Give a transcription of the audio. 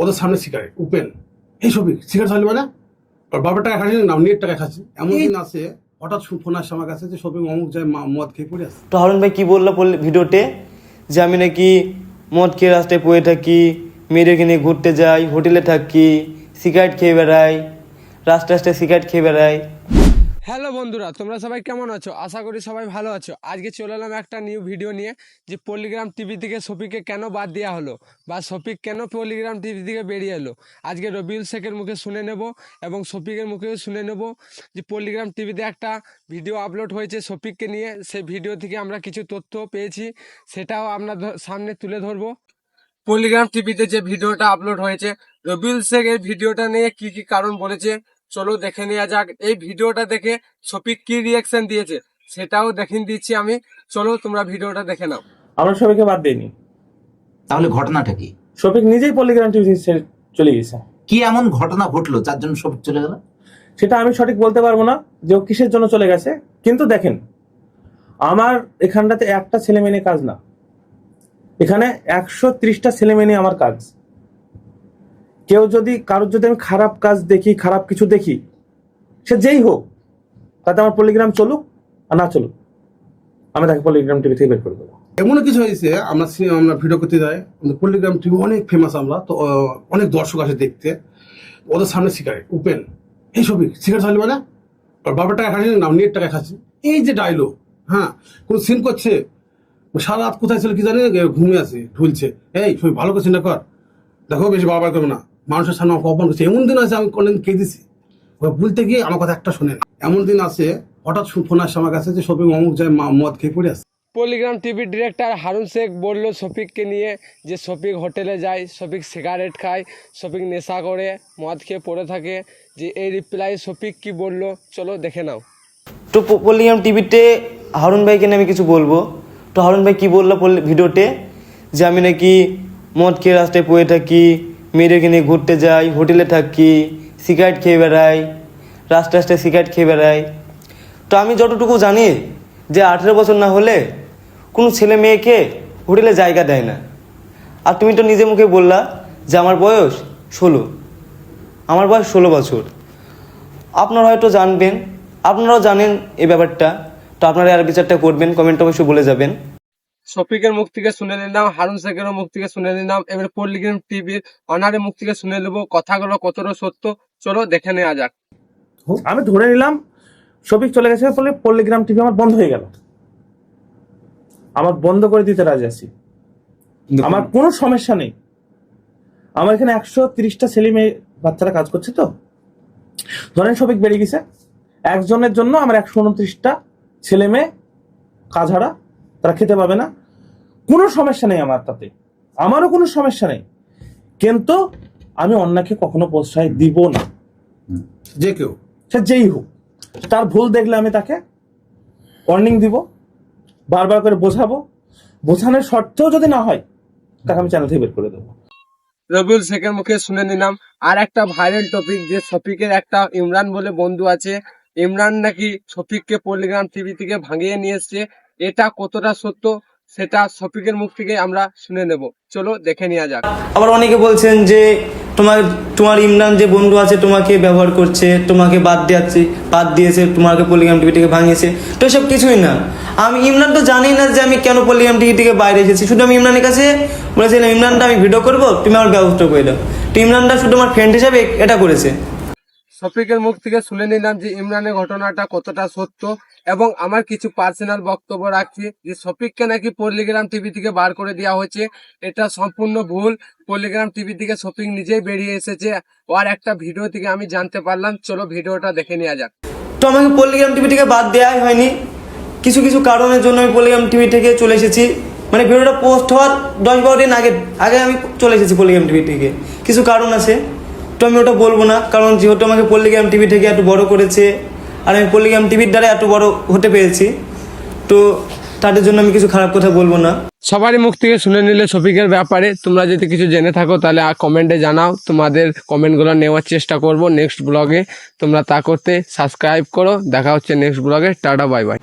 ওদের সামনে সিগারেট উপেন এই ছবি শিকার চাইলে মানে? আর বাবার টাকা খাচ্ছি না? নেট টাকা খাচ্ছি এমন দিন আছে হঠাৎ ফোন আসছে আমার কাছে যে সবই অমুক যায় মদ খেয়ে পড়ে আসে তো হারুন ভাই কি বলল বললে ভিডিওতে? যে আমি নাকি মদ খেয়ে রাস্তায় পড়ে থাকি মেয়েদেরকে কিনে ঘুরতে যাই হোটেলে থাকি সিগারেট খেয়ে বেড়াই রাস্তায় রাস্তায় সিগারেট খেয়ে বেড়াই। হ্যালো বন্ধুরা, তোমরা সবাই কেমন আছো? আশা করি সবাই ভালো আছো। আজকে চলে এলাম একটা নিউ ভিডিও নিয়ে, যে পলিগ্রাম টিভি থেকে শফিককে কেন বাদ দেওয়া হলো বা শফিক কেন পলিগ্রাম টিভি থেকে বেরিয়ে এলো? আজকে রবিউল শেখের মুখে শুনে নেব এবং শফিকের মুখেও শুনে নেব যে পলিগ্রাম টিভিতে একটা ভিডিও আপলোড হয়েছে শফিককে নিয়ে। সেই ভিডিও থেকে আমরা কিছু তথ্য পেয়েছি, সেটাও আপনার সামনে তুলে ধরবো। পলিগ্রাম টিভিতে যে ভিডিওটা আপলোড হয়েছে, রবিউল শেখ এই ভিডিওটা নিয়ে কি কি কারণ বলেছে চলো দেখে নেওয়া যাক। এই ভিডিওটা দেখে শফিক কি রিয়াকশন দিয়েছে সেটাও দেখিয়ে দিচ্ছি আমি। চলো তোমরা ভিডিওটা দেখে নাও। আমরা সবাইকে বাদ দিইনি। তাহলে ঘটনাটা কি? শফিক নিজেই পলিগ্রাম টিভি চলে গেছে। কি এমন ঘটনা ঘটলো যার জন্য সব চলে গেল? সেটা আমি সঠিক বলতে পারব না যে ও কিসের জন্য চলে গেছে কিন্তু দেখেন আমার এখানটাতে একটা ছেলে মেয়ে কাজ না। এখানে একশো ত্রিশটা ছেলে মেয়ে আমার কাজ। কেউ যদি কারোর যদি আমি খারাপ কাজ দেখি, খারাপ কিছু দেখি, সে যেই হোক, তাতে আমার পলিগ্রাম চলুক আর না চলুক, আমি তাকে পলিগ্রাম টিভি থেকে বের করে দেবো। এমনও কিছু হয়েছে, আমরা আমরা ভিডিও করতে যাই আমাদের পল্লিগ্রাম টিভি অনেক ফেমাস আমরা, তো অনেক দর্শক আসে দেখতে। ওদের সামনে সিগারেট উপেন এই ছবি সিগারেট চাইলে মানে আর বাবার টাকা খাচ্ছি না নেট টাকা খাচ্ছি এই যে ডায়লগ হ্যাঁ কোন সিন করছে, সারা রাত কোথায় ছিল কি জানে, ঘুমিয়ে আছে, ঢুলছে। এই ছবি ভালো করে চিন্তা কর, দেখো বেশি বারবার করব না। মানুষের সামনে আমাকে অপমান করছে। এমন দিন আছে আমি কোনদিন কেঁদেছি ওরা বলতে গিয়ে আমার কথা একটা শোনেন এমন দিন আছে হঠাৎ ফোন আসছে আমার কাছে যে শপিং অমুক যায় মদ খেয়ে পড়ে আছে। পলিগ্রাম টিভির ডিরেক্টর হারুন শেখ বলল শফিককে নিয়ে যে শফিক হোটেলে যায় শফিক সিগারেট খায় শফিক নেশা করে মদ খেয়ে পড়ে থাকে যে এই রিপ্লাই শফিক কি বলল চলো দেখে নাও। তো প- পল্লিগ্রাম টিভিতে হারুন ভাইকে নিয়ে আমি কিছু বলব। তো হারুন ভাই কি বলল পল্লি- ভিডিওতে যে আমি নাকি মদ খেয়ে রাস্তায় পড়ে থাকি মেয়েদেরকে নিয়ে ঘুরতে যাই, হোটেলে থাকি, সিগারেট খেয়ে বেড়াই, রাস্তায় রাস্তায় সিগারেট খেয়ে বেড়াই। তো আমি যতটুকু জানি যে আঠেরো বছর না হলে কোনো ছেলে মেয়েকে হোটেলে জায়গা দেয় না। আর তুমি তো নিজে মুখে বললা যে আমার বয়স ষোলো। আমার বয়স ষোলো বছর। আপনারা হয়তো জানবেন, আপনারাও জানেন এই ব্যাপারটা। তো আপনারা আর বিচারটা করবেন, কমেন্ট অবশ্যই বলে যাবেন। শফিকের মুখ থেকে শুনে নিলাম হারুন শেখেরও মুখ থেকে শুনে নিলাম এবার পল্লিগ্রাম টিভির অনারের মুখ থেকে শুনে নেব কথাগুলো কতটা সত্য চলো দেখে নেওয়া যাক। আমি ধরে নিলাম শফিক চলে গেছে ফলে পল্লিগ্রাম টিভি আমার বন্ধ হয়ে গেল। আমার বন্ধ করে দিতে রাজি আছি। আমার কোনো সমস্যা নেই। আমার এখানে একশো তিরিশটা ছেলে মেয়ে বাচ্চারা কাজ করছে তো। ধরেন শফিক বেরিয়ে গেছে। একজনের জন্য আমার একশো উনত্রিশটা ছেলে মেয়ে কাজ হারা। তারা খেতে পাবে না। কোনো সমস্যা নেই আমার তাতে। আমারও কোনো সমস্যা নেই। কিন্তু আমি অন্যকে কখনো প্রশ্রয় দিব না। যে কেউ। সে যেই হোক। তার ভুল দেখলে আমি তাকে ওয়ার্নিং দিব বারবার করে বোঝাবো। বোঝানোর সত্ত্বেও যদি না হয় তাকে আমি চ্যানেল থেকে বের করে দেবো। রবিউল শেখের মুখে শুনে নিলাম। আর একটা ভাইরাল টপিক যে শফিকের একটা ইমরান বলে বন্ধু আছে। ইমরান নাকি শফিককে পলিগ্রাম টিভি থেকে ভাঙিয়ে নিয়ে এসছে। এটা কতটা সত্য সেটা শফিকের মুখ থেকে আমরা শুনে নেব। চলো দেখে নেওয়া যাক। আবার অনেকে বলছেন যে তোমার তোমার ইমরান যে বন্ধু আছে তোমাকে ব্যবহার করছে, তোমাকে বাদ দিয়েছে বাদ দিয়েছে, তোমাকে পলিগ্রাম টিভি থেকে ভাঙিয়েছে, তো এসব কিছুই না। আমি, ইমরান তো জানি না যে আমি কেন পলিগ্রাম টিভি থেকে বাইরে এসেছি। শুধু আমি ইমরানের কাছে বলেছিলাম, ইমরানটা আমি ভিডিও করব, তুমি আমার ব্যবস্থা করে দাও। তো ইমরানটা শুধু আমার ফ্রেন্ড হিসাবে এটা করেছে। শফিকের মুখ থেকে শুনে নিলাম যে ইমরানের ঘটনাটা কতটা সত্য এবং আমার কিছু পার্সোনাল বক্তব্য রাখছি যে শফিককে নাকি পল্লিগ্রাম টিভি থেকে বার করে দেওয়া হয়েছে। এটা সম্পূর্ণ ভুল। পল্লিগ্রাম টিভি থেকে শফিক নিজেই বেরিয়ে এসেছে। আর একটা ভিডিও থেকে আমি জানতে পারলাম। চলো ভিডিওটা দেখে নেওয়া যাক। তো আমাকে পল্লিগ্রাম টিভি থেকে বাদ দেওয়াই হয়নি। কিছু কিছু কারণের জন্য আমি পল্লিগ্রাম টিভি থেকে চলে এসেছি। মানে ভিডিওটা পোস্ট হওয়ার দশ বারো দিন আগে আগে আমি চলে এসেছি পল্লিগ্রাম টিভি থেকে। কিছু কারণ আছে। তো আমি ওটা বলব না, কারণ যেহেতু আমাকে পল্লিগ্রাম টিভি থেকে এত বড় করেছে, আর আমি পল্লিগ্রাম টিভির দ্বারা এত বড় হতে পেরেছি, তো তাদের জন্য আমি কিছু খারাপ কথা বলব না। সবারই মুখ থেকে শুনে নিলে শফিকের ব্যাপারে, তোমরা যদি কিছু জেনে থাকো তাহলে কমেন্টে জানাও, তোমাদের কমেন্টগুলো নেওয়ার চেষ্টা করব নেক্সট ব্লগে তোমরা তা করতে সাবস্ক্রাইব করো, দেখা হচ্ছে নেক্সট ব্লগে টাটা বাই বাই